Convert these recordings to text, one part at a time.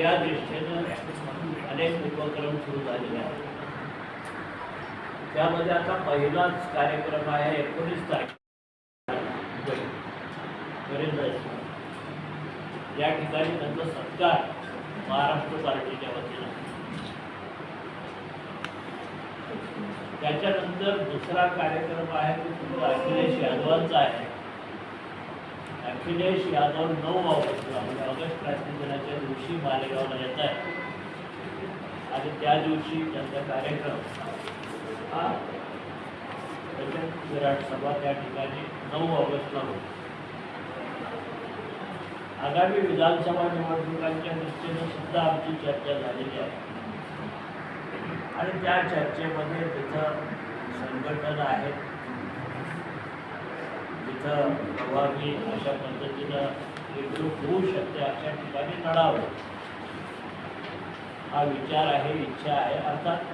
या दृष्टीनं अनेक उपक्रम सुरू झालेले आहेत. त्यामध्ये आता पहिलाच कार्यक्रम आहे एकोणीस तारखेला या ठिकाणी त्यांचा सत्कार महाराष्ट्र पार्टीच्या वतीनं. त्याच्यानंतर दुसरा कार्यक्रम आहे तो अखिलेश यादवांचा आहे. अखिलेश यादव नऊ ऑगस्टला म्हणजे ऑगस्ट क्रांती दिनाच्या दिवशी मालेगावला येत आहे आणि त्या दिवशी त्यांचा कार्यक्रम हा प्रचंड विराट सभा त्या ठिकाणी नऊ ऑगस्टला होतो आगामी विधानसभा निवडणुकांच्या दृष्टीने सुद्धा आमची चर्चा झालेली आहे. आणि त्या चर्चेमध्ये तिथं संघटना आहेत. तिथं प्रभावी अशा पद्धतीनं एकजूट होऊ शकते अशा ठिकाणी लढावं हा विचार आहे इच्छा आहे. अर्थात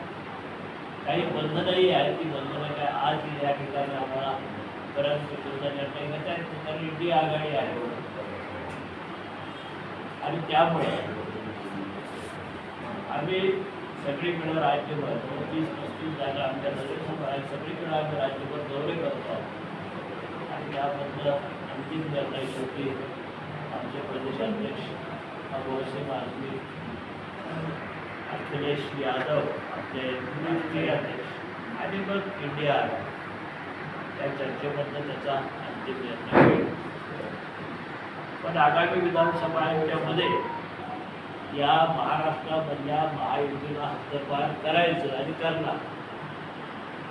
काही बंधनंही आहे ती बंधनं काय आज या ठिकाणी आम्हाला परत तुमचा निर्णय घ्यायचा येतो तर इंडिया आघाडी आहे. आणि त्यामुळे आम्ही सगळीकडं राज्यभर तीस पस्तीस जागा आमच्या नजरेसमोर सगळीकडे आम्ही राज्यभर दौरे करतो त्यामधलं अंतिम निर्णय शेवटी आमचे प्रदेशाध्यक्ष अभोसिंग आझमी अखिलेश यादव आमचे राष्ट्रीय अध्यक्ष आणि मग इंडिया त्या चर्चेमधनं त्याचा अंतिम निर्णय होईल. पण आगामी विधानसभा आयोगामध्ये या महाराष्ट्रामधल्या महायुतीला हद्दपार करायचं आणि करणार.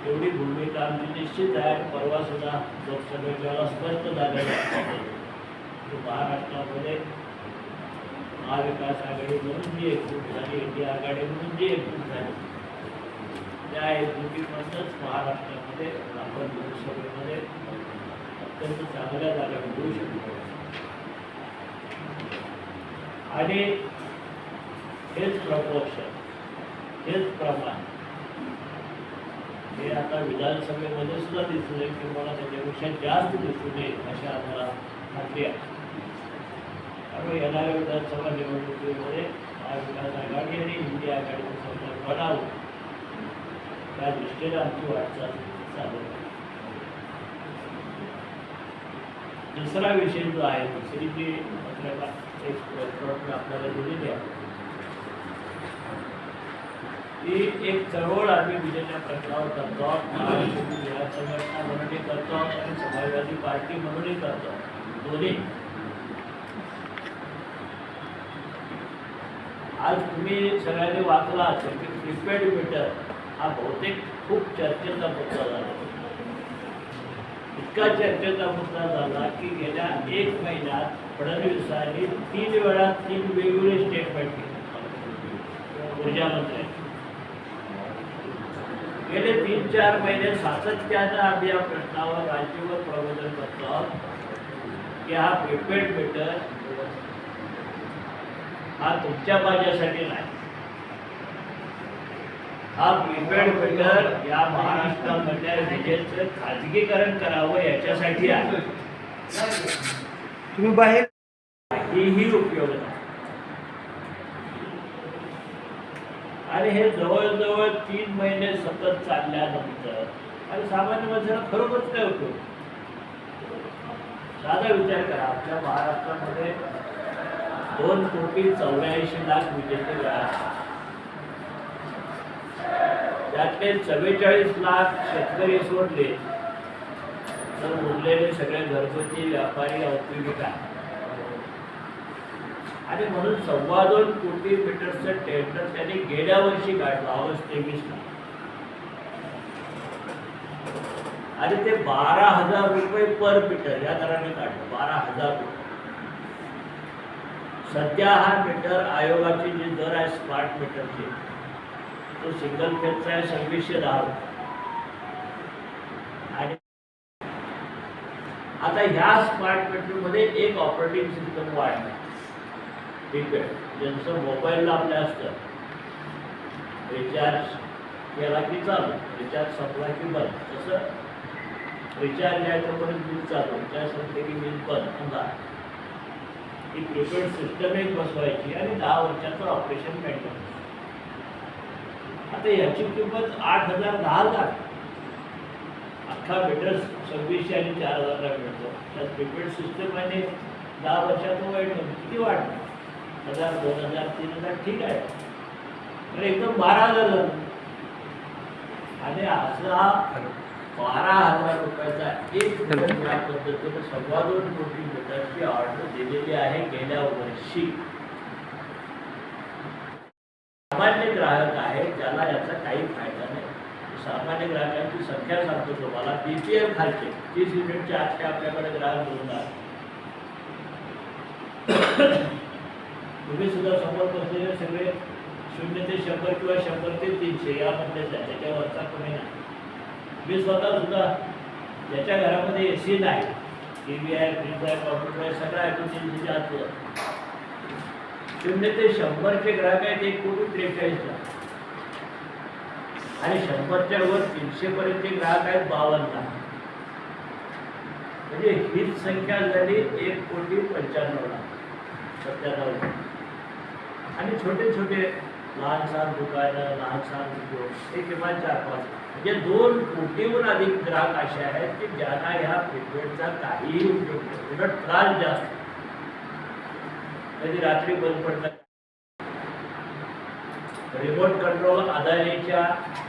एवढी भूमिका आमची निश्चित आहे. परवा सुद्धा लोकसभेच्या स्पष्ट झालेलं महाराष्ट्रामध्ये महाविकास आघाडी म्हणून जी एकजूट झाली इंडिया आघाडी म्हणून जी एकजूट झाली त्या एकजुटीमधूनच महाराष्ट्रामध्ये आपण लोकसभेमध्ये अत्यंत चांगल्या जागा मिळवू शकतो. आणि हेच प्रपोर्शन हेच प्रमाण हे आता विधानसभेमध्ये सुद्धा दिसून येईल किंवा त्याच्यापेक्षा जास्त दिसून येईल अशा आम्हाला खात्री आहे. त्यामुळे येणाऱ्या विधानसभा निवडणुकीमध्ये महाविकास आघाडी आणि इंडिया आघाडीचं सरकार बनावं त्या दृष्टीने आमची वाटचाल चालू आहे. दुसरा विषय जो आहे दुसरी जी आपल्याला एक प्रॉब्लेम आपल्याला दिलेली आहे एक आम्ही विजेच्या प्रश्नावर करतो महाराष्ट्र विद्यार्थी संघटना म्हणूनही करतो आणि समाजवादी पार्टी म्हणूनही करतो दोन्ही आज तुम्ही सगळ्यांनी वाचला असेल की मीटर हा बहुतेक खूप चर्चेचा मुद्दा झाला. इतका चर्चेचा मुद्दा झाला की गेल्या एक महिन्यात फडणवीसांनी तीन वेळा तीन वेगवेगळे स्टेटमेंट ऊर्जा मंत्र्यांनी. गेले तीन चार महिने सातत्यानं आम्ही या प्रश्नावर राज्यभर प्रबोधन करतो. आहोत की हा प्रिपेड मीटर हा तुमच्या माझ्यासाठी नाही. हा प्रिपेड मीटर या महाराष्ट्रामधल्या विजेचं खाजगीकरण करावं याच्यासाठी आहे. तुम्ही बाहेर काहीही उपयोग नाही. आणि हे जवळजवळ तीन महिने सतत चालल्यानंतर आणि सामान्य माणसाला खरोखरच काय होतो? साधा विचार करा आपल्या महाराष्ट्रामध्ये दोन कोटी चौऱ्याऐंशी लाख विजेते त्यातले चव्वेचाळीस लाख शेतकरी सोडले तर उरलेले सगळे घरगुती व्यापारी औद्योगिक आहे आणि म्हणून सव्वा दोन कोटी मीटरचं टेंडर त्यांनी गेल्या वर्षी काढलं ऑगस्ट तेवीसला. आणि ते बारा हजार रुपये पर मीटर या दराने काढलं बारा हजार रुपये. सध्या हा मीटर आयोगाची जी दर आहे स्मार्ट मीटरची तो सिंगल फेजचा आहे सव्वीसशे दहा रुपये. आणि आता ह्या स्मार्ट मीटरमध्ये एक ऑपरेटिंग सिस्टम वाढलं. ठीक आहे. ज्यांचं मोबाईलला आपल्या असतं रिचार्ज केला की चालू रिचार्ज संपला की बंद. तसं रिचार्ज आहे तोपर्यंत बिल चालू रिचार्ज संपले की बिल बंद. समजा ही प्रिपेड सिस्टम एक बसवायची आणि दहा वर्षाचं ऑपरेशन मेंटेन आता याची किंमत आठ हजार दहा लाख. अख्खा मीटर सव्वीसशे आणि चार हजारला मिळतो. त्यात प्रिपेड सिस्टम आणि दहा वर्षाचं वाईट किती वाढणार हजार दोन हजार तीन हजार ठीक आहे. तर एकदम बारा हजार झालं. आणि असा बारा हजार रुपयाचा एक या पद्धतीने सव्वा दोन कोटी रुपयाची ऑर्डर दिलेली आहे गेल्या वर्षी. सामान्य ग्राहक आहे ज्याला याचा काही फायदा नाही. सामान्य ग्राहकांची संख्या सांगतो तुम्हाला. बी पी एल खालचे तीस युनिटच्या आतचे आपल्याकडे ग्राहक बोलणार तुम्ही सुद्धा समोर बसलेले सगळे शून्य ते शंभर किंवा शंभर ते तीनशे यामधलेच आहे त्याच्यावरचा कमी नाही. मी स्वतः सुद्धा ज्याच्या घरामध्ये ए सी नाही टी व्ही आहे फ्रीज आहे कॉम्प्युटर आहे सगळं आहे तो तीनशेच्या शून्य ते शंभरचे ग्राहक आहेत एक कोटी त्रेचाळीस लाख. आणि शंभरच्या वर तीनशे पर्यंतचे ग्राहक आहेत बावन्न लाख. म्हणजे हीच संख्या झाली एक कोटी पंच्याण्णव लाख. सत्त्याण्णव लाख. आणि छोटे छोटे लहान सहान दुकानं लहान सहान उद्योग हे किमान चार पाच. म्हणजे दोन कोटीहून अधिक ग्राहक असे आहेत की ज्यांना ह्या प्रिपेडचा काहीही उपयोग नाही. उलट त्रास जास्त. कधी रात्री बंद पडतात. रिमोट कंट्रोल अदानीच्या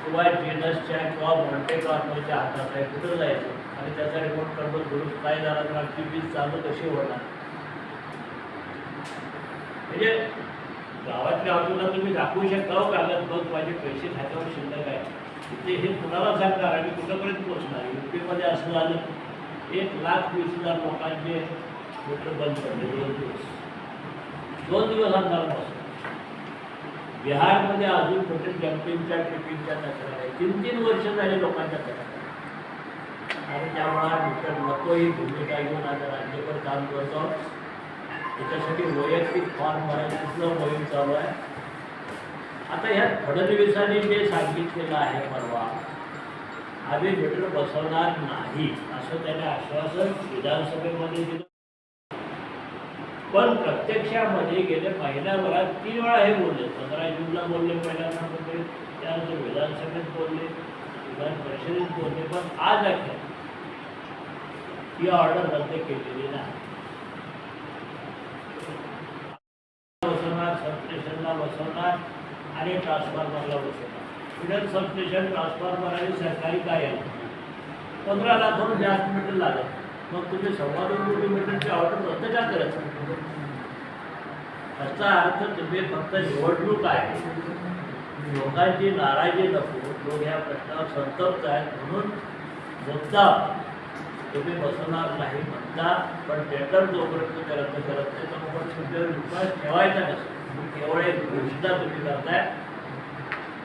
किंवा जेनसच्या किंवा मॉन्टे कार्लोच्या हातात आहे कुठं जायचं? आणि त्याचा रिमोट कंट्रोल दुरुस्त नाही झाला तर आमची वीज चालू कशी होणार? म्हणजे गावातल्या अजूनला तुम्ही दाखवू शकता हो कागद बघ माझे पैसे खात्यावर शिल्लक आहे. तिथे हे कुणाला सांगणार? आणि कुठंपर्यंत पोहोचणार? युपीमध्ये असं झालं एक लाख वीस हजार लोकांचे मीटर बंद पडले दोन दिवस. दोन दिवस आमदारपासून बिहारमध्ये अजून कुठे जम्पिंगच्या ट्रिपिंगच्या तक्रार आहे तीन तीन वर्ष झाले लोकांच्या तक्रार आणि त्यामुळे मिस्टर नको ही भूमिका घेऊन आता राज्यभर काम करतो. त्याच्यासाठी वैयक्तिक फॉर्म भरायचं सुद्धा मोहीम चालू आहे? आता ह्या फडणवीसांनी जे सांगितलेलं आहे परवा आम्ही भेटलं बसवणार नाही असं त्याने आश्वासन विधानसभेमध्ये दिलं. पण प्रत्यक्षामध्ये गेल्या महिन्याभरात तीन वेळा हे बोलले. पंधरा जूनला बोलले पहिल्यांदा बोलले त्यानंतर विधानसभेत बोलले विधान परिषदेत बोलले पण आज अखेर ही ऑर्डर रद्द केलेली नाही बसवणार सबस्टेशनला बसवणार आणि ट्रान्सफॉर्मरला बसवणार. फिडल सबस्टेशन ट्रान्सफॉर्मर आणि सरकारी कार्यालय. पंधरा लाखाहून जास्त मीटर लागत मग तुम्ही सव्वा दोन कोटी मीटरची ऑर्डर रद्द का करायचं त्याचा अर्थ तुम्ही फक्त निवडणूक आहे. लोकांची नाराजी नको. लोक या प्रश्नावर संतप्त आहेत म्हणून मुद्दा तुम्ही बसवणार नाही म्हणता पण टेंडर जोपर्यंत ते रद्द करत नाही तोपर्यंत तुमच्यावर विश्वास ठेवायचा नसतो. केवळ एक घोषणा तुम्ही करताय.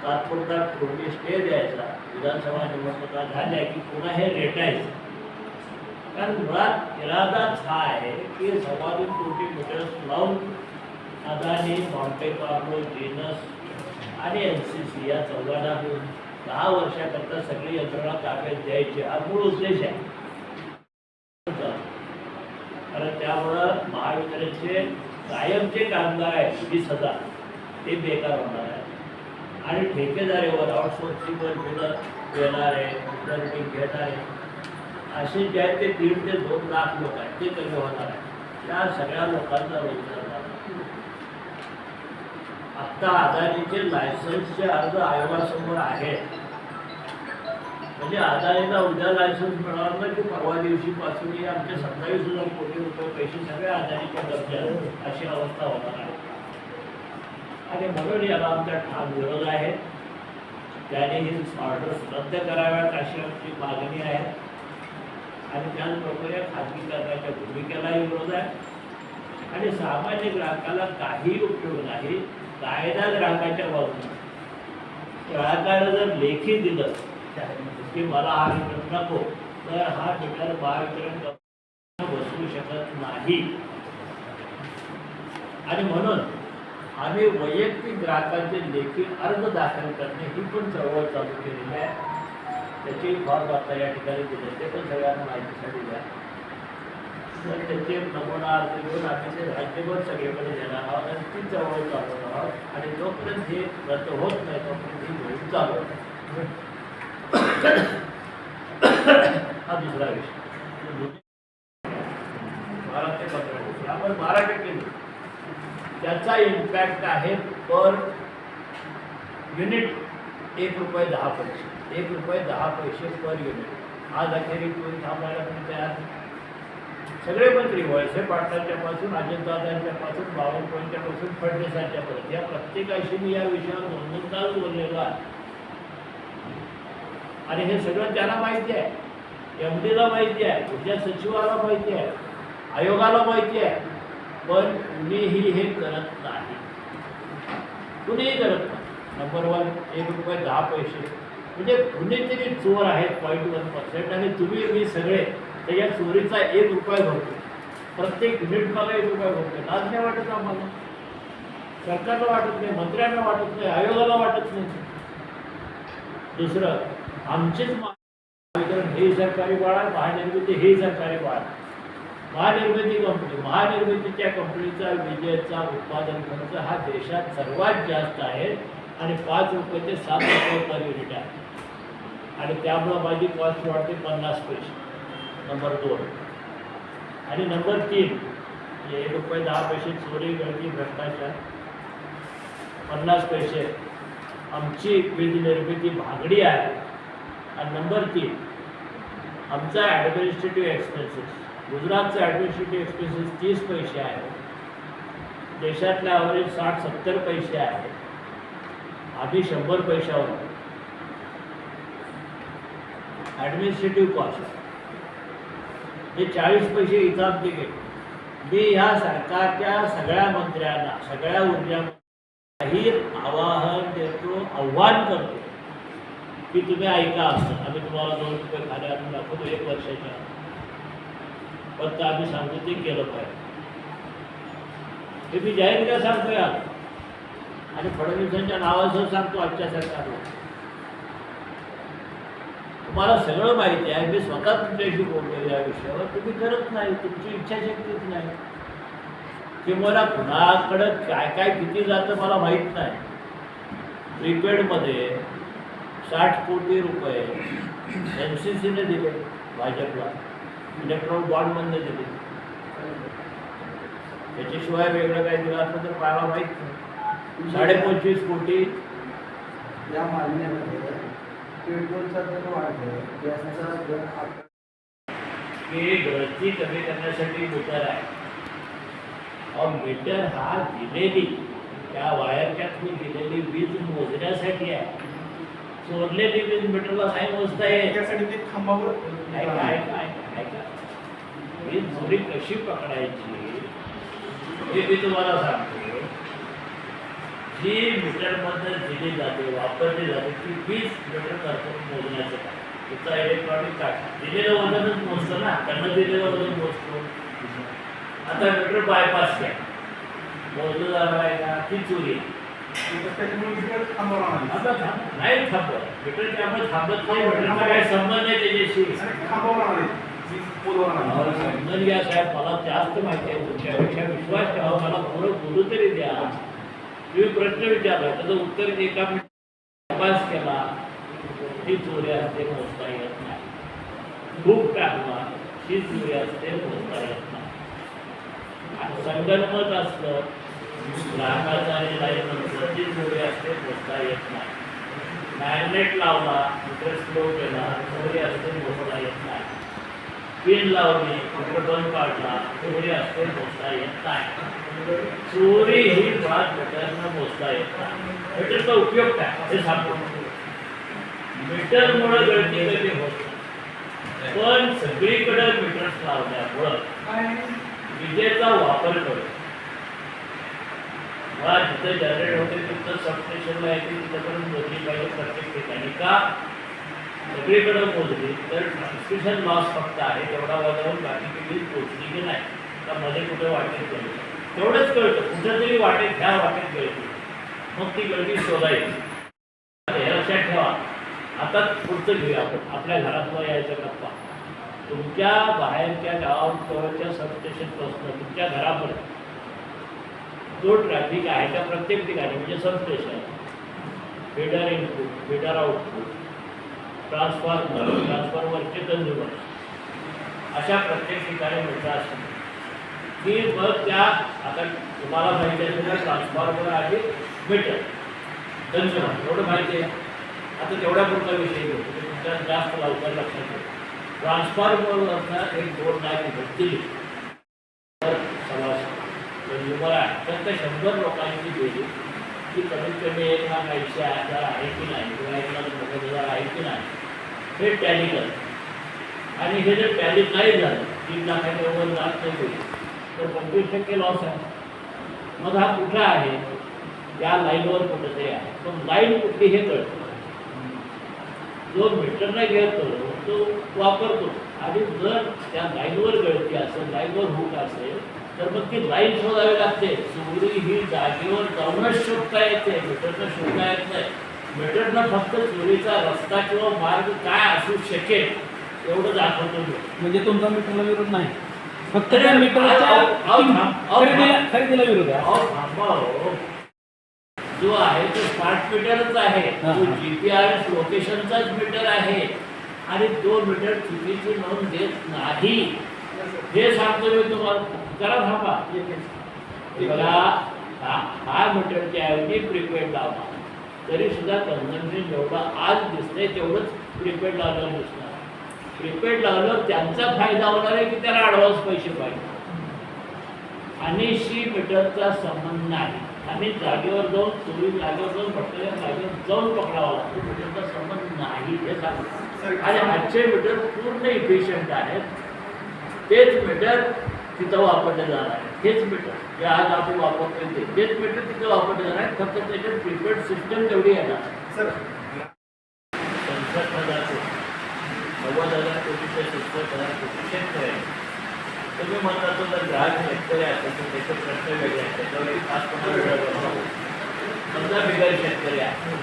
तात्पुरता थोडी स्टे द्यायचा. विधानसभा निवडणुका झाल्या की पुन्हा हे रेटायचं. कारण मुळात इरादाच हा आहे की सव्वा दोन कोटी मीटर्स लावून अदानी मॉन्टे कार्लो जेनस आणि एन सी सी या चौघांना दहा वर्षाकरता सगळी यंत्रणा ताब्यात द्यायची हा मूळ उद्देश आहे. कारण त्यामुळं महावितरणचे कायमचे कामगार आहेत वीस हजार. ते बेकार होणार आहे आणि ठेकेदारीवर आउटसोर्सिंगवर देणार देणारे इंटरव्ह्यू घेणारे असे जे आहेत ते दीड ते दोन लाख लोक आहेत ते कमी होणार आहे त्या सगळ्या लोकांचा रोजगार झाला. आत्ता अदानीचे लायसन्सचे अर्ज आयोगासमोर आहेत. म्हणजे अदानीला उद्या लायसन्स मिळालं ना की परवा दिवशीपासून हे आमच्या सत्तावीस हजार कोटी रुपये पैसे सगळे अदानीच्या कब्जात अशी अवस्था होणार आहे. आणि म्हणून याला आमचा ठाम विरोध आहे. त्याने ही ऑर्डर्स रद्द कराव्यात अशी आमची मागणी आहे. आणि त्याचप्रकारे खाजगीकरणाच्या भूमिकेलाही विरोध आहे. आणि सामान्य ग्राहकाला काही उपयोग नाही. कायदा ग्राहकाच्या बाजूने. ग्राहकाला जर लेखी दिलं की म्हणजे मला हा मीटर नको. तर हा ठिकाण महावितरण बसवू शकत नाही. आणि म्हणून आम्ही वैयक्तिक ग्राहकांचे लेखी अर्ज दाखल करणे ही पण चळवळ चालू केलेली आहे. त्याची फॉर्म आता या ठिकाणी दिले ते पण सगळ्यांना माहितीसाठी द्या तर त्याचे नमुना अर्ज घेऊन आम्ही ते राज्यभर सगळीकडे देणार आहोत आणि ती चळवळ चालवणार आहोत. आणि जोपर्यंत हे रद्द होत नाही तोपर्यंत ही मोहीम चालू हा दुसरा विषय बारा ते पंधरा आपण बारा टक्के त्याचा इम्पॅक्ट आहे पर युनिट एक रुपये दहा पैसे. एक रुपये दहा पैसे पर युनिट आज अखेरीस कोणी थांबायला पण तयार सगळे मंत्री वळसे पाटलांच्यापासून पासून बावनकुळांच्यापासून पासून पासून या प्रत्येकाशी मी या विषयावर दोन बोललेलो आहे. आणि हे सगळं त्यांना माहिती आहे. एम डीला माहिती आहे. उद्या सचिवाला माहिती आहे. आयोगाला माहिती आहे. पण कुणीही हे करत नाही. कुणीही करत नाही. नंबर वन एक रुपये दहा पैसे. म्हणजे कुणीतरी चोर आहेत पॉईंट वन पर्सेंट आणि तुम्ही मी सगळे तर या चोरीचा एक रुपया भरतो प्रत्येक युनिट मला एक रुपया भरतो लाज नाही वाटत आम्हाला. सरकारला वाटत नाही मंत्र्यांना वाटत नाही आयोगाला वाटत नाही. दुसरं आमचेच महावितरण हे सरकारी बाळा महानिर्मिती हे सरकारी बाळा महानिर्मिती कंपनी महानिर्मितीच्या कंपनीचा विजेचा उत्पादन खर्च हा देशात सर्वात जास्त आहे आणि पाच रुपये ते सात रुपये पर युनिट आहे. आणि त्यामुळं माझी कॉस्ट वाढते पन्नास पैसे. नंबर दोन. आणि नंबर तीन एक रुपये दहा पैसे चोरी गळती भ्रष्टाचार पन्नास पैसे. आमची वीज निर्मिती महागडी आहे. आणि नंबर तीन आमचा ॲडमिनिस्ट्रेटिव्ह एक्सपेन्सेस गुजरातचा ॲडमिनिस्ट्रेटिव्ह एक्सपेन्सेस तीस पैसे आहे देशातल्या ॲव्हरेज साठ सत्तर पैसे आहे आम्ही शंभर पैशावर ॲडमिनिस्ट्रेटिव्ह कॉस्ट हे चाळीस पैसे इथं गेले मी ह्या सरकारच्या सगळ्या मंत्र्यांना सगळ्या ऊर्जा जाहीर आवाहन देतो आव्हान करतो. की तुम्ही ऐका आम्ही तुम्हाला दोन रुपये खाली आणून दाखवतो एक वर्षाच्या. पण फक्त आम्ही सांगतो ते केलं पाहिजे. हे मी जाहीर काय सांगतोय आणि फडणवीसांच्या नावासह सांगतो आजच्या सरकारला. तुम्हाला सगळं माहिती आहे मी स्वतः तुमच्याशी बोललो या विषयावर. तुम्ही करत नाही तुमची इच्छाशक्तीच नाही. किंवा कुणाकडं काय काय किती जातं मला माहीत नाही. प्रीपेडमध्ये साठ कोटी रुपये एन सी सीने दिले भाजपला. इलेक्ट्रॉनिक बॉन्डमधनं दिले. त्याच्याशिवाय वेगळं काही दिलं असलं तर मला माहीत नाही. साडेपंचवीस कोटी. या मागण्यामध्ये पेट्रोलचा दर वाढलाय गॅसचा दर की गळती कमी करण्यासाठी मीटर आहे. अहो मीटर हा दिलेली. त्या वायरच्या थ्रू दिलेली वीज मोजण्यासाठी आहे. चोरलेली वीज मीटरला नाही मोजता येत. त्यासाठी ते खांबावर ऐका ऐका ऐका ऐका. वीज चोरी कशी पकडायची हे मी तुम्हाला सांगतो. जी मीटरमधनं दिली जाते वापरली जाते ती वीज मीटर करतो मोजण्याचं काम. तिचा इलेक्ट्रॉनिक काढ दिलेलं वजनच मोजतं ना त्यांना दिलेलं वजन मोजतो. आता मीटर बायपास घ्या. मोजलं जाणार आहे का? ती चोरी. आहे. नाही थांबत मीटर त्यामुळे थांबत नाही. मीटरचा काही संबंध नाही त्याच्याशी. समजून घ्या साहेब मला जास्त माहिती आहे तुमच्यापेक्षा विश्वास ठेवा मला पुढं बोलू तरी द्या. तुम्ही प्रश्न विचारला त्याचं उत्तर एका मिनिट अभ्यास केला. ही चोरी असते मोजता येत नाही. खूप टाकला. ही चोरी असते मोजता येत नाही. संगणमत असतं. ग्राहकाचं आणि असते मोजता येत नाही. मॅग्नेट लावला मीटर स्लो केला चोरी असते मोजता येत नाही. पिन लावली मीटर बंद पाडला चोरी असते मोजता येत नाही. चोरी ही मुळात मीटरनं मोजता येत नाही. मीटरचा उपयोग काय? हे सांगतो. मीटरमुळं गळती कधी होत. पण सगळीकडे मीटर्स लावल्यामुळं? विजेचा वापर करतो. मुळात जिथं जनरेट होते तिथं सबस्टेशनला येते तिथं मोजली पाहिजे प्रत्येक ठिकाणी. का? सगळीकडं मोजली तर ट्रान्समिशन लॉस फक्त आहे तेवढा वाजावून बाकी किती पोचली की नाही. का मध्ये कुठे वाटेत गेली? तेवढंच कळतं. कुठंतरी वाटेत ह्या वाटेत गळती मग ती गळती शोधायची. हे लक्षात ठेवा. आता पुढचं घेऊया आपण. आपल्या घरातला यायचा गप्पा. तुमच्या बाहेरच्या गावाच्या सबस्टेशनपासून तुमच्या घरापर्यंत जो ट्रॅफिक आहे त्या प्रत्येक ठिकाणी म्हणजे substation feeder input feeder output transformer ट्रान्सफॉर्मरचे कंझ्युमर अशा प्रत्येक ठिकाणी मीटर असते. की मग त्या आता तुम्हाला माहिती असेल ना ट्रान्सफॉर्मर आहे मीटर कंझ्युमर एवढं माहिती आहे. आता तेवढ्या पुढचा विषय घेऊ. तुमच्या जास्त लवकर लक्षात येईल ट्रान्सफॉर्मरवरनं एक दोन लाख दिली तर कंझ्युमर आहे. तर शंभर लोकांची गेली की कमीत कमी एक लाख ऐंशी हजार आहे की नाही किंवा एक लाख नव्वद हजार आहे की नाही हे टॅली करतात आणि हे जर टॅली नाही झालं तीन लाखाच्या वर लाख नाही तर पंचवीस टक्के लॉस आहे. मग हा कुठला आहे? त्या लाईनवर कुठंतरी आहे. पण लाईन कुठली हे कळतं जो मीटरला घेतो तो वापरतो. आणि जर त्या लाईनवर गळती असेल लाईनवर हुक असेल तर मग ती लाईन शोधावी लागते. चोरी ही जागेवर जाऊनच शोधता येते. मीटरनं शोधता येत नाही. मीटरनं फक्त चोरीचा रस्ता किंवा मार्ग काय असू शकेल एवढं दाखवतो मी. म्हणजे तुमचा मीटरला विरोध नाही. फक्त त्या मीटरच्या खरेदीला विरोध आहे. जो आहे तो स्मार्ट मीटरच आहे. तो. जी पी आर एस लोकेशनचाच मीटर आहे. आणि तो मीटर चुकीची नोंद देत नाही. हे सांगतो मी तुम्हाला. जरा थांबा. बघा. हा हा मीटरच्या ऐवजी प्रीपेड लावा. तरी सुद्धा कन्झम्पशन जेवढं आज दिसतंय तेवढंच प्रीपेड लावल्यावर दिसणार. प्रीपेड लावल्यावर त्यांचा फायदा होणार आहे की त्याला ॲडव्हान्स पैसे पाहिजे? आणि शी मीटरचा संबंध नाही. आणि जागेवर जाऊन चोरी जागेवर जाऊन भटकल्या जागेवर जाऊन पकडावा लागतो. मीटरचा संबंध नाही हे सांगतो. आणि आजचे मीटर पूर्ण इफिशियंट आहेत. तेच मीटर तिथं वापरले जाणार आहे. हेच मीटर जे आज आपण वापरतो ते. तेच मीटर तिथं वापरले जाणार आहे. फक्त त्याच्यात प्रिपेड सिस्टम तेवढी येणार सर. सदुसष्ट हजार कोटी. नव्वद हजार कोटीच्या सदुसष्ट हजार कोटी शेतकरी आहेत तुम्ही म्हणता तो जर ग्राहक शेतकरी असेल तर त्याचे प्रश्न वेगळे आहेत बनवा. समजा बिगर शेतकरी आहे.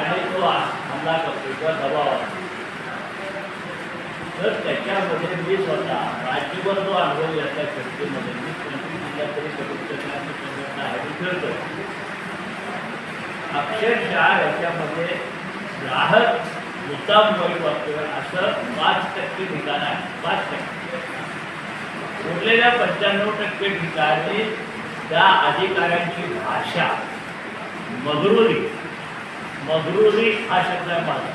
आणि तो हमला करतो किंवा दबाव आणतो तर त्याच्यामध्ये मी स्वतः राज्यभर जो अनुभव याच्या शेतकरीमध्ये मी पंचवीस जिल्ह्यात तरी संघटना आहे अक्षरशः याच्यामध्ये ग्राहक मुद्दाम वाईट असं पाच टक्के ठिकाण आहे. पाच टक्के. उरलेल्या पंच्याण्णव टक्के ठिकाणी त्या अधिकाऱ्यांची भाषा. मगरुरी. मगरुरी हा शब्द माझा.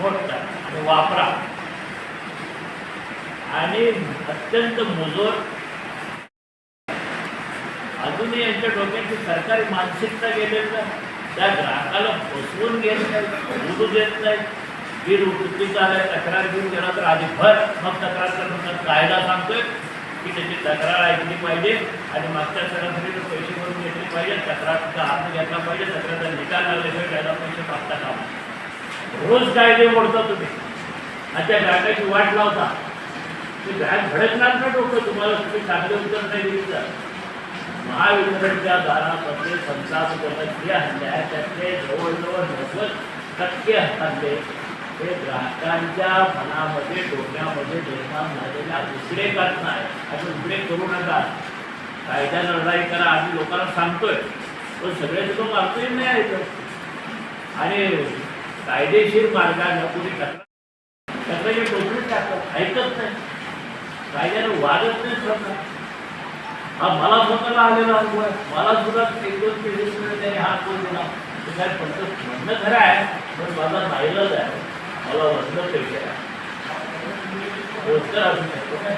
नोट करा आणि वापरा. आणि अत्यंत मुजोर. अजूनही यांच्या डोक्याची सरकारी मानसिकता गेलेली नाही त्या ग्राहकाला फसवून घेत नाही बोलू देत नाही. बिल चुकीचा तक्रार घेऊन गेला तर आधी भर मग तक्रार करण्याचा कायदा सांगतोय की त्याची तक्रार ऐकली पाहिजे आणि मागच्या सरासरीने पैसे भरून घेतले पाहिजे. तक्रारचा हात घेतला पाहिजे. तक्रारचा निकाल लागल्याशिवाय त्याला पैसे मागता कामा रोज कायदे मोडता तुम्ही. आणि त्या ग्राहकाची वाट लावता. ते ग्राहक भडकणार ना डोकं तुम्हाला तुम्ही चांगलं उत्तर नाही दिलं महावितरणच्या दारामध्ये संताप जे हल्ले त्यातले जवळजवळ नव्वद टक्के हल्ले हे ग्राहकांच्या मनामध्ये डोक्यामध्ये निर्माण झालेल्या उद्रेकात नाही. आणि उद्रेक करू नका. कायद्या लढाई करा. आम्ही लोकांना सांगतोय. पण सगळे लोक आमचंही नाही ऐकत आणि कायदेशीर मार्गाने कुणी त्यात हे टोपलीच टाकतात ऐकत नाही. कायद्यानं वागत नाही. स्वतः हा मला स्वतःला आलेला अनुभव आहे. मला सुद्धा एक दोन पिढीमध्ये त्याने हात बोल दिला. ते काय फक्त म्हणणं खरं आहे पण माझा राहिलंच आहे. मला वजन पैसे आहे. असू शकतो काय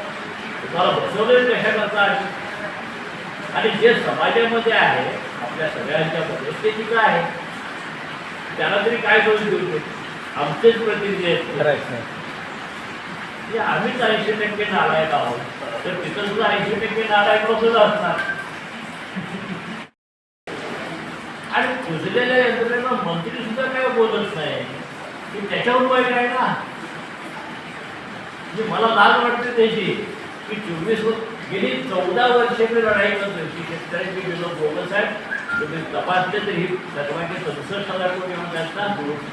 तुम्हाला बसवले कशाकरता आहे? आणि जे समाजामध्ये आहे आपल्या सगळ्यांच्या मध्ये ते आहे? त्याला तरी काय करून देऊ शकतो? आमचेच प्रतिनिधी आहेत. की आम्हीच ऐंशी टक्के नालायक आहोत. तर तिथं सुद्धा ऐंशी टक्के नालायक लोकच असणार. आणि कुजलेल्या यंत्रणेला मंत्री सुद्धा काय बोलत नाही? की त्याच्यावर वाईट आहे ना म्हणजे मला लाज वाटते त्याची. की चोवीस गेली चौदा वर्षे मी लढाई करतो शेतकऱ्यांची गेलो बोगस आहे तुम्ही तपासले तर ही रकमाचे सदुसष्ट हजार कोटी म्हणजे ना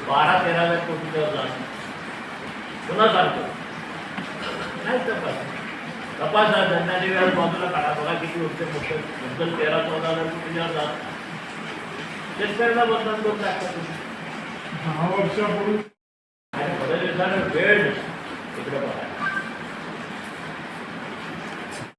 बारा तेरा हजार कोटीच्यावर जातात पुन्हा सांगतो. नाही तपास? तपासा वेळ बाजूला काढा. बघा किती होते मोठे. नंतर तेरा चौदा हजार कोटीवर जात शेतकऱ्याला बदनाम करून टाकता तुम्ही. दहा वर्षापूर्वी. आणि बदल वेळ इकडे